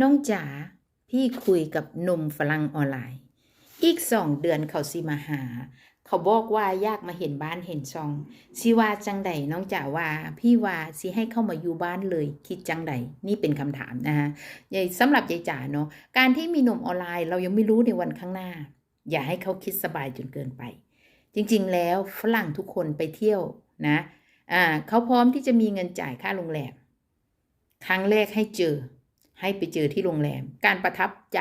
น้องจ๋าพี่คุยกับหนุ่มฝรั่งออนไลน์ อีกสองเดือนเขาสิมาหา เขาบอกว่าอยากมาเห็นบ้านเห็นช่องสิว่าจังใดน้องจ๋าว่าพี่ว่าสิให้เข้ามาอยู่บ้านเลย คิดจังใดนี่เป็นคำถามนะฮะยายสำหรับยายจ๋าเนาะการที่มีหนุ่มออนไลน์ เรายังไม่รู้ในวันข้างหน้า อย่าให้เขาคิดสบายจนเกินไป จริงๆ แล้วฝรั่งทุกคนไปเที่ยวนะอ่าเขาพร้อมที่จะมีเงินจ่ายค่าโรงแรมครั้งแรกให้เจอ ให้ไปเจอที่โรงแรม การประทับใจ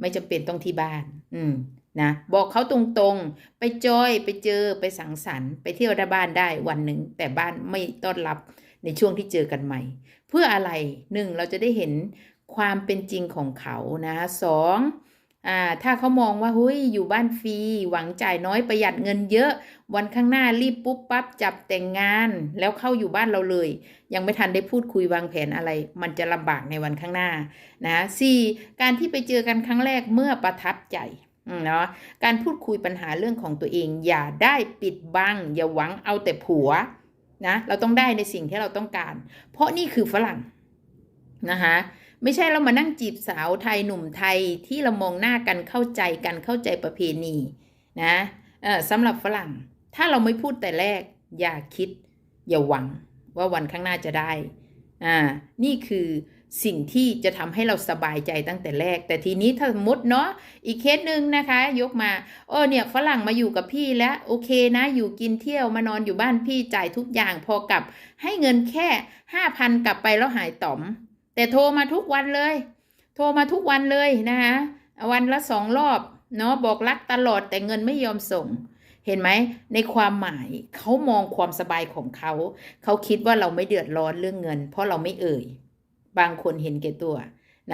ไม่จำเป็นต้องที่บ้าน อืมนะบอกเขาตรงๆ ไปจอยไปเจอไปสังสรรค์ไปเที่ยวได้บ้านได้วันหนึ่งแต่บ้านไม่ต้อนรับในช่วงที่เจอกันใหม่ เพื่ออะไรหนึ่งเราจะได้เห็นความเป็นจริงของเขานะสอง อ่าถ้าเขามองว่าเฮ้ยอยู่บ้านฟรีหวังจ่ายน้อยประหยัดเงินเยอะ วันข้างหน้ารีบปุ๊บปั๊บจับแต่งงาน แล้วเข้าอยู่บ้านเราเลย ยังไม่ทันได้พูดคุยวางแผนอะไร มันจะลำบากในวันข้างหน้านะสี่การที่ไปเจอกันครั้งแรกเมื่อประทับใจเนาะการพูดคุยปัญหาเรื่องของตัวเอง อย่าได้ปิดบังอย่าหวังเอาแต่ผัวนะเราต้องได้ในสิ่งที่เราต้องการ เพราะนี่คือฝรั่งนะคะ ไม่ใช่เรามานั่งจีบสาวไทยหนุ่มไทยที่เรามองหน้ากันเข้าใจกันเข้าใจประเพณีนะเออสำหรับฝรั่ง ถ้าเราไม่พูดแต่แรก อย่าคิด อย่าหวังว่าวันข้างหน้าจะได้อ่านี่คือสิ่งที่จะทำให้เราสบายใจตั้งแต่แรก แต่ทีนี้ถ้าสมมติเนาะอีกเคสหนึ่งนะคะ ยกมาโอ้เนี่ยฝรั่งมาอยู่กับพี่แล้วโอเคนะ อยู่กินเที่ยวมานอนอยู่บ้านพี่จ่ายทุกอย่างพอกับให้เงินแค่ห้าพันกลับไปแล้วหายต่อม แต่โทรมาทุกวันเลย โทรมาทุกวันเลยนะคะวันละสองรอบเนาะบอกรักตลอดแต่เงินไม่ยอมส่ง เห็นไหมในความหมายเขามองความสบายของเขา เขาคิดว่าเราไม่เดือดร้อนเรื่องเงิน เพราะเราไม่เอ่ย บางคนเห็นแก่ตัว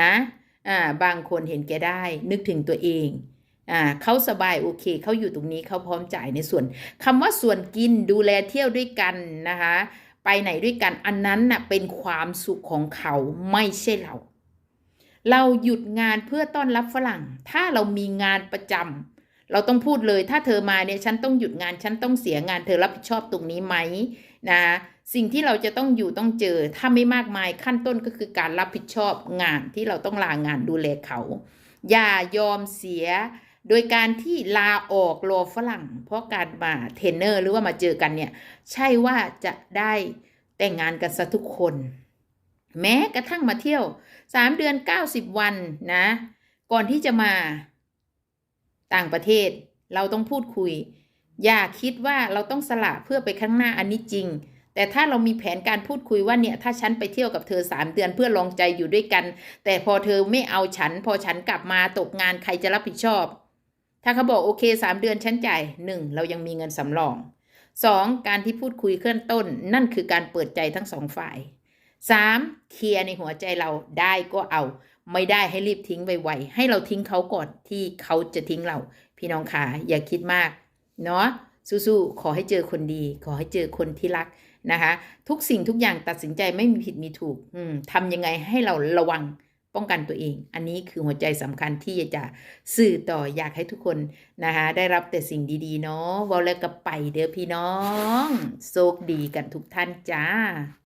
นะอ่าบางคนเห็นแก่ได้ นึกถึงตัวเองอ่าเขาสบายโอเคเขาอยู่ตรงนี้เขาพร้อมจ่ายในส่วนคำว่าส่วนกินดูแลเที่ยวด้วยกันนะคะ ไปไหนด้วยกันอันนั้นน่ะเป็นความสุขของเขาไม่ใช่เรา เราหยุดงานเพื่อต้อนรับฝรั่ง ถ้าเรามีงานประจำเราต้องพูดเลยถ้าเธอมาเนี่ยฉันต้องหยุดงานฉันต้องเสียงานเธอรับผิดชอบตรงนี้ไหมนะสิ่งที่เราจะต้องอยู่ต้องเจอถ้าไม่มากมายขั้นต้นก็คือการรับผิดชอบงานที่เราต้องลางานดูแลเขา อย่ายอมเสีย โดยการที่ลาออกรอฝรั่ง เพราะการมาเทรนเนอร์หรือว่ามาเจอกันเนี่ย ใช่ว่าจะได้แต่งงานกันซะทุกคน แม้กระทั่งมาเที่ยวสามเดือนเก้าสิบวันนะ ก่อนที่จะมาต่างประเทศ เราต้องพูดคุย อย่าคิดว่าเราต้องสละเพื่อไปข้างหน้าอันนี้จริง แต่ถ้าเรามีแผนการพูดคุยว่าเนี่ย ถ้าฉันไปเที่ยวกับเธอสามเดือนเพื่อลองใจอยู่ด้วยกัน แต่พอเธอไม่เอาฉัน พอฉันกลับมาตกงานใครจะรับผิดชอบ ถ้าเขาบอกโอเคสามเดือนฉันจ่ายหนึ่งเรายังมีเงินสำรองสองการที่พูดคุยเคลื่อนต้น นั่นคือการเปิดใจทั้งสองฝ่ายสามเคลียร์ในหัวใจเราได้ก็เอา ไม่ได้ให้รีบทิ้งไวๆให้เราทิ้งเขาก่อนที่เขาจะทิ้งเรา พี่น้องขาอย่าคิดมาก เนาะสู้ๆขอให้เจอคนดี ขอให้เจอคนที่รักนะคะ ทุกสิ่งทุกอย่างตัดสินใจไม่มีผิดมีถูกทำยังไงให้เราระวัง ป้องกันตัวเอง อันนี้คือหัวใจสำคัญที่จะสื่อต่ออยากให้ทุกคนนะคะได้รับแต่สิ่งดีๆ เนาะวอลแล้วก็ไปเด้อพี่น้อง โชคดีกันทุกท่านจ้า